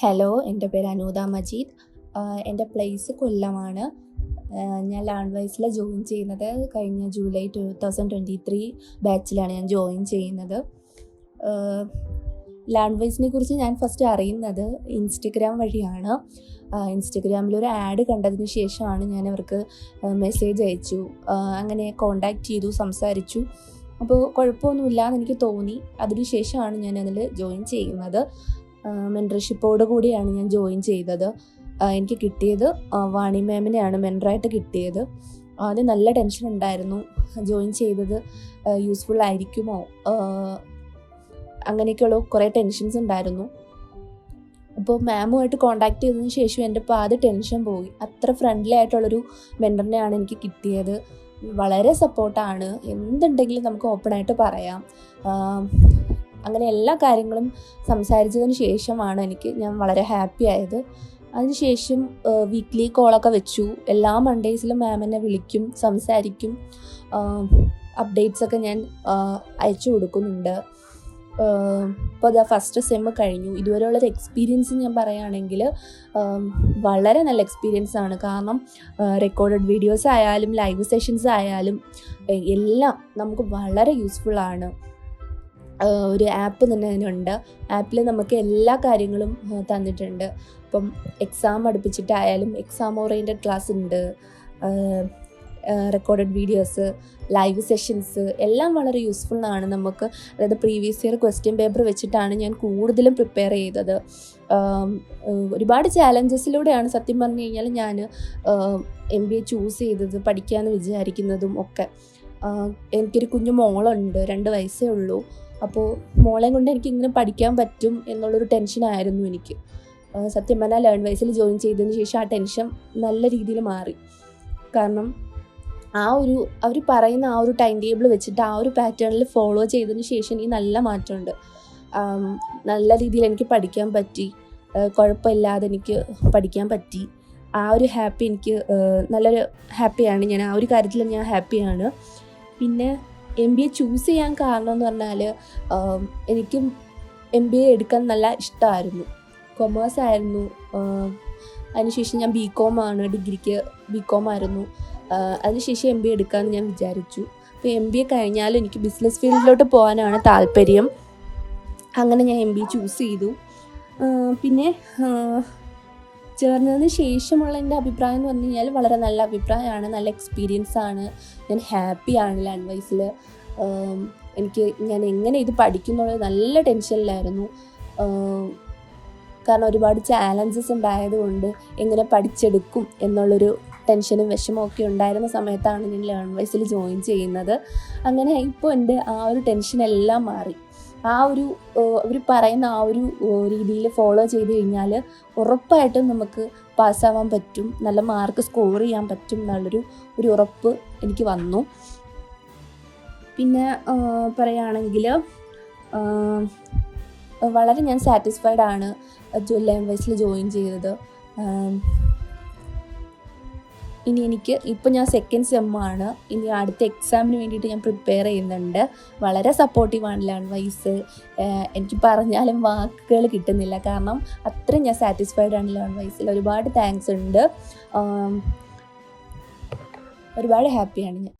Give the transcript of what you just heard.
Hello എന്റെ പേര് അനൂത മജീദ്. എന്റെ പ്ലേസ് കൊല്ലമാണ്. ഞാൻ ലാൻഡ് വൈസിൽ ജോയിൻ ചെയ്യുന്നത്. കഴിഞ്ഞ July two thousand twenty three ബാച്ചിലാണ് ഞാൻ ജോയിൻ ചെയ്യുന്നത്. ലാൻഡ് വൈസിനെ കുറിച്ച് ഞാൻ ഫസ്റ്റ് അറിയുന്നത് ഇൻസ്റ്റഗ്രാം വഴിയാണ്. ഇൻസ്റ്റഗ്രാമിൽ ഒരു ആഡ് കണ്ടതിന് ശേഷമാണ് ഞാൻ അവർക്ക് മെസ്സേജ് അയച്ചു. അങ്ങനെ കോണ്ടാക്ട് ചെയ്തു സംസാരിച്ചു. അപ്പോൾ കുഴപ്പമൊന്നുമില്ല എന്ന് എനിക്ക് തോന്നി. അതിന് ശേഷമാണ് ഞാൻ അതിൽ ജോയിൻ ചെയ്യുന്നത്. മെന്റർഷിപ്പോട് കൂടിയാണ് ഞാൻ ജോയിൻ ചെയ്തത്. എനിക്ക് കിട്ടിയത് വാണി മാമിനെയാണ് മെന്ററായിട്ട് കിട്ടിയത്. ആദ്യം നല്ല ടെൻഷൻ ഉണ്ടായിരുന്നു. ജോയിൻ ചെയ്തത് യൂസ്ഫുൾ ആയിരിക്കുമോ? അങ്ങനെയൊക്കെയുള്ള കുറേ ടെൻഷൻസ് ഉണ്ടായിരുന്നു. അപ്പോൾ മാമുമായിട്ട് കോണ്ടാക്ട് ചെയ്തതിന് ശേഷം എന്റെ പാതി ടെൻഷൻ പോയി. അത്ര ഫ്രണ്ട്ലി ആയിട്ടുള്ളൊരു മെന്ററിനെയാണ് എനിക്ക് കിട്ടിയത്. വളരെ സപ്പോർട്ടാണ് എന്തുണ്ടെങ്കിലും നമുക്ക് ഓപ്പണായിട്ട് പറയാം. അങ്ങനെ എല്ലാ കാര്യങ്ങളും സംസാരിച്ചതിന് ശേഷമാണ് എനിക്ക് ഞാൻ വളരെ ഹാപ്പി ആയത്. അതിനുശേഷം വീക്ക്ലി കോളൊക്കെ വെച്ചു. എല്ലാ മൺഡേയ്സിലും മാം എന്നെ വിളിക്കും സംസാരിക്കും. അപ്ഡേറ്റ്സ് ഒക്കെ ഞാൻ അയച്ചു കൊടുക്കുന്നുണ്ട്. ഇപ്പോൾ അതാ ഫസ്റ്റ് സെമ്മ് കഴിഞ്ഞു. ഇതുവരെയുള്ളൊരു എക്സ്പീരിയൻസ് ഞാൻ പറയുകയാണെങ്കിൽ വളരെ നല്ല എക്സ്പീരിയൻസ് ആണ്. കാരണം റെക്കോർഡഡ് വീഡിയോസ് ആയാലും ലൈവ് സെഷൻസ് ആയാലും എല്ലാം നമുക്ക് വളരെ യൂസ്ഫുൾ ആണ്. ഒരു ആപ്പ് തന്നെ അതിനുണ്ട്. ആപ്പിൽ നമുക്ക് എല്ലാ കാര്യങ്ങളും തന്നിട്ടുണ്ട്. ഇപ്പം എക്സാം അടുപ്പിച്ചിട്ടായാലും എക്സാം ഓറിയന്റഡ് ക്ലാസ് ഉണ്ട്. റെക്കോർഡഡ് വീഡിയോസ് ലൈവ് സെഷൻസ് എല്ലാം വളരെ യൂസ്ഫുൾ ആണ് നമുക്ക്. അതായത് പ്രീവിയസ് ഇയർ ക്വസ്റ്റ്യൻ പേപ്പർ വെച്ചിട്ടാണ് ഞാൻ കൂടുതലും പ്രിപ്പയർ ചെയ്തത്. ഒരുപാട് ചാലഞ്ചസിലൂടെയാണ് സത്യം പറഞ്ഞു കഴിഞ്ഞാൽ ഞാൻ എം ബി എ ചൂസ് ചെയ്തത് പഠിക്കാമെന്ന് വിചാരിക്കുന്നതും ഒക്കെ. എനിക്കൊരു കുഞ്ഞു മോളുണ്ട് രണ്ട് വയസ്സേ ഉള്ളൂ. അപ്പോൾ മോളെ കൊണ്ട് എനിക്ക് ഇങ്ങനെ പഠിക്കാൻ പറ്റും എന്നുള്ളൊരു ടെൻഷനായിരുന്നു എനിക്ക്. സത്യം പറഞ്ഞാൽ ലേൺ വൈസിൽ ജോയിൻ ചെയ്തതിന് ശേഷം ആ ടെൻഷൻ നല്ല രീതിയിൽ മാറി. കാരണം ആ ഒരു അവർ പറയുന്ന ആ ഒരു ടൈം ടേബിൾ വെച്ചിട്ട് ആ ഒരു പാറ്റേണിൽ ഫോളോ ചെയ്തതിന് ശേഷം എനിക്ക് നല്ല മാറ്റമുണ്ട്. നല്ല രീതിയിൽ എനിക്ക് പഠിക്കാൻ പറ്റി. കുഴപ്പമില്ലാതെ എനിക്ക് പഠിക്കാൻ പറ്റി. ആ ഒരു ഹാപ്പി എനിക്ക് നല്ലൊരു ഹാപ്പിയാണ് ഞാൻ ആ ഒരു കാര്യത്തിൽ ഞാൻ ഹാപ്പിയാണ് പിന്നെ എം ബി എ ചൂസ് ചെയ്യാൻ കാരണം എന്ന് പറഞ്ഞാൽ എനിക്കും എം ബി എ എടുക്കാൻ നല്ല ഇഷ്ടമായിരുന്നു കൊമേഴ്സ് ആയിരുന്നു. അതിനുശേഷം ഞാൻ ബി കോം ആണ് ഡിഗ്രിക്ക് ബി കോം ആയിരുന്നു. അതിനുശേഷം എം ബി എ എടുക്കാമെന്ന് ഞാൻ വിചാരിച്ചു. അപ്പോൾ എം ബി എ കഴിഞ്ഞാൽ എനിക്ക് ബിസിനസ് ഫീൽഡിലോട്ട് പോകാനാണ് താല്പര്യം. അങ്ങനെ ഞാൻ എം ബി എ ചൂസ് ചെയ്തു. പിന്നെ ചേർന്നതിന് ശേഷമുള്ള എന്റെ അഭിപ്രായം എന്ന് പറഞ്ഞു കഴിഞ്ഞാൽ വളരെ നല്ല അഭിപ്രായമാണ് നല്ല എക്സ്പീരിയൻസ് ആണ്. ഞാൻ ഹാപ്പിയാണ് ലാൻഡ് വൈസിൽ എനിക്ക് ഞാൻ എങ്ങനെ ഇത് പഠിക്കുന്നുള്ളത് നല്ല ടെൻഷനിലായിരുന്നു കാരണം ഒരുപാട് ചാലഞ്ചസ് ഉണ്ടായതുകൊണ്ട് എങ്ങനെ പഠിച്ചെടുക്കും എന്നുള്ളൊരു ടെൻഷനും വിഷമവും ഒക്കെ ഉണ്ടായിരുന്ന സമയത്താണ് ഞാൻ ലേൺ വൈസിൽ ജോയിൻ ചെയ്യുന്നത്. അങ്ങനെ ഇപ്പോൾ എന്റെ ആ ഒരു ടെൻഷനെല്ലാം മാറി. ആ ഒരു അവർ പറയുന്ന ആ ഒരു രീതിയിൽ ഫോളോ ചെയ്ത് കഴിഞ്ഞാൽ ഉറപ്പായിട്ടും നമുക്ക് പാസ്സാവാൻ പറ്റും. നല്ല മാർക്ക് സ്കോർ ചെയ്യാൻ പറ്റും എന്നുള്ളൊരു ഒരു ഉറപ്പ് എനിക്ക് വന്നു. പിന്നെ പറയുകയാണെങ്കിൽ വളരെ ഞാൻ സാറ്റിസ്ഫൈഡ് ആണ് ജോലി ലാംഗ്വേജിൽ ജോയിൻ ചെയ്തത്. ഇനി എനിക്ക് ഇപ്പം ഞാൻ സെക്കൻഡ് സെമ്മാണ് ഇനി അടുത്ത എക്സാമിന് വേണ്ടിയിട്ട് ഞാൻ പ്രിപ്പയർ ചെയ്യുന്നുണ്ട്. വളരെ സപ്പോർട്ടീവാണ് ലേൺ വൈസ് എനിക്ക് പറഞ്ഞാലും വാക്കുകൾ കിട്ടുന്നില്ല. കാരണം അത്രയും ഞാൻ സാറ്റിസ്ഫൈഡ് ആണ് ലേൺ വൈസിൽ ഒരുപാട് താങ്ക്സ് ഉണ്ട്. ഒരുപാട് ഹാപ്പിയാണ് ഞാൻ.